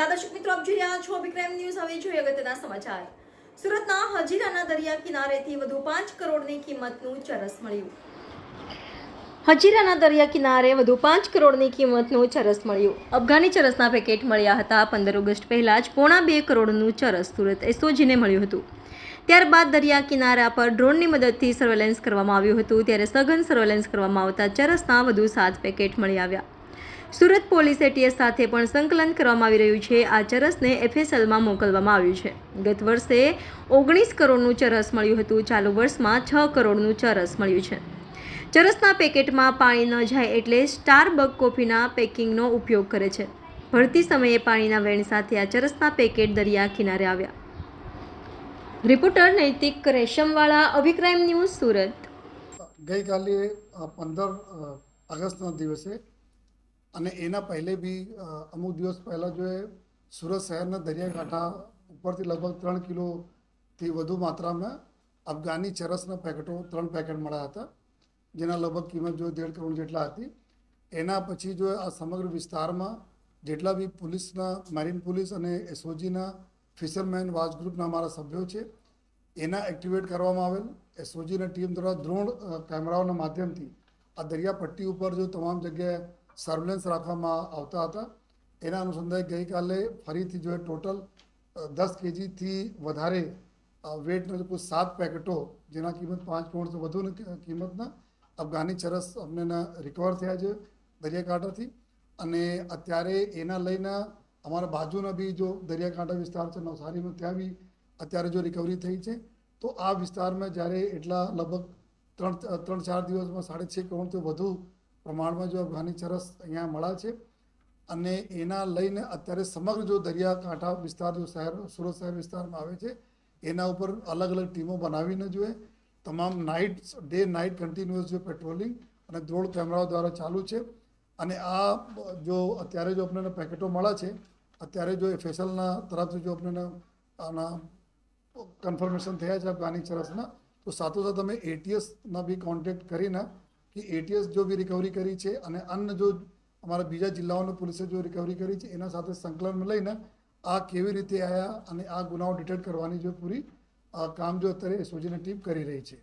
નમસ્કાર દર્શક મિત્રો, આપ જોઈ રહ્યા છો વિક્રમ ન્યૂઝ. હવે જોઈએ અગત્યના સમાચાર. સુરતના હજીરાના દરિયા કિનારેથી વધુ પાંચ કરોડની કિંમતનું ચરસ મળ્યું. હજીરાના દરિયા કિનારે વધુ પાંચ કરોડની કિંમતનું ચરસ મળ્યું. અફઘાની ચરસના પેકેટ મળ્યા હતા પંદર ઓગસ્ટ પહેલાં જ. પોણા બે કરોડનું ચરસ સુરત એસઓજીને મળ્યું હતું. ત્યારબાદ દરિયા કિનારા પર ડ્રોનની મદદથી સર્વેલન્સ કરવામાં આવ્યું હતું. ત્યારે સઘન સર્વેલન્સ કરવામાં આવતા ચરસના વધુ સાત પેકેટ મળી આવ્યા. સુરત પોલીસ એટીએસ સાથે પણ સંકલન કરવામાં આવી રહ્યું છે. આ ચરસને એફએસએલમાં મોકલવામાં આવ્યું છે. ગત વર્ષે ઓગણીસ કરોડનું ચરસ મળ્યું હતું. ચાલુ વર્ષમાં છ કરોડનું ચરસ મળ્યું છે. ચરસના પેકેટમાં પાણી ન જાય એટલે સ્ટારબક કોફીના પેકિંગનો ઉપયોગ કરે છે. ભરતી સમયે પાણીના વેણ સાથે આ ચરસના પેકેટ દરિયા કિનારે આવ્યા. રિપોર્ટર નૈતિક રેશમવાળા, અભિક્રાઇમ ન્યૂઝ સુરત. ગઈકાલે પંદર ઓગસ્ટના દિવસે અને એના પહેલે બી અમુક દિવસ પહેલાં જો એ સુરત શહેરના દરિયાકાંઠા ઉપરથી લગભગ ત્રણ કિલોથી વધુ માત્રામાં અફઘાની ચરસના પેકેટો, ત્રણ પેકેટ મળ્યા હતા, જેના લગભગ કિંમત જો દેઢ કરોડ જેટલા હતી. એના પછી જો આ સમગ્ર વિસ્તારમાં જેટલા બી પોલીસના, મેરીન પોલીસ અને એસઓજીના ફિશરમેન વાચ ગ્રુપના અમારા સભ્યો છે, એના એક્ટિવેટ કરવામાં આવેલ. એસઓજીના ટીમ દ્વારા દ્રોણ કેમેરાઓના માધ્યમથી આ દરિયા પટ્ટી ઉપર જો તમામ જગ્યાએ સર્વેલન્સ રાખવામાં આવતા હતા. એના અનુસંધાને ગઈકાલે ફરીથી જો ટોટલ દસ કેજીથી વધારે વેટનો કુલ સાત પેકેટો, જેના કિંમત પાંચ કરોડથી વધુની કિંમતના, અફઘાની ચરસ અમને રિકવર થયા છે દરિયાકાંઠાથી. અને અત્યારે એના લઈને અમારા બાજુના બી જો દરિયાકાંઠા વિસ્તાર છે, નવસારીમાં ત્યાં બી અત્યારે જો રિકવરી થઈ છે, તો આ વિસ્તારમાં જ્યારે એટલા લગભગ ત્રણ ત્રણ ચાર દિવસમાં સાડે છ કરોડથી વધુ પ્રમાણમાં જો અફઘાની ચરસ અહીંયા મળ્યા છે અને એના લઈને અત્યારે સમગ્ર જો દરિયાકાંઠા વિસ્તાર, જો શહેર, સુરત શહેર વિસ્તારમાં આવે છે, એના ઉપર અલગ અલગ ટીમો બનાવીને જોઈએ તમામ નાઇટ ડે નાઇટ કન્ટિન્યુઅસ જો પેટ્રોલિંગ અને દ્રોણ કેમેરાઓ દ્વારા ચાલુ છે. અને આ જો અત્યારે જો આપણને પેકેટો મળ્યા છે, અત્યારે જો ફેસલના તરફથી જો આપણને આના કન્ફર્મેશન થયા છે અફઘાની ચરસના, તો સાથોસાથ અમે એટીએસના બી કોન્ટેક્ટ કરીને કે એટીએસ જો બી રિકવરી કરી છે અને અન્ય જો અમારા બીજા જિલ્લાઓની પોલીસે જો રિકવરી કરી છે, એના સાથે સંકલન લઈને આ કેવી રીતે આવ્યા અને આ ગુનાઓ ડિટેક્ટ કરવાની જો પૂરી કામ જો અત્યારે એસઓજીની ટીમ કરી રહી છે.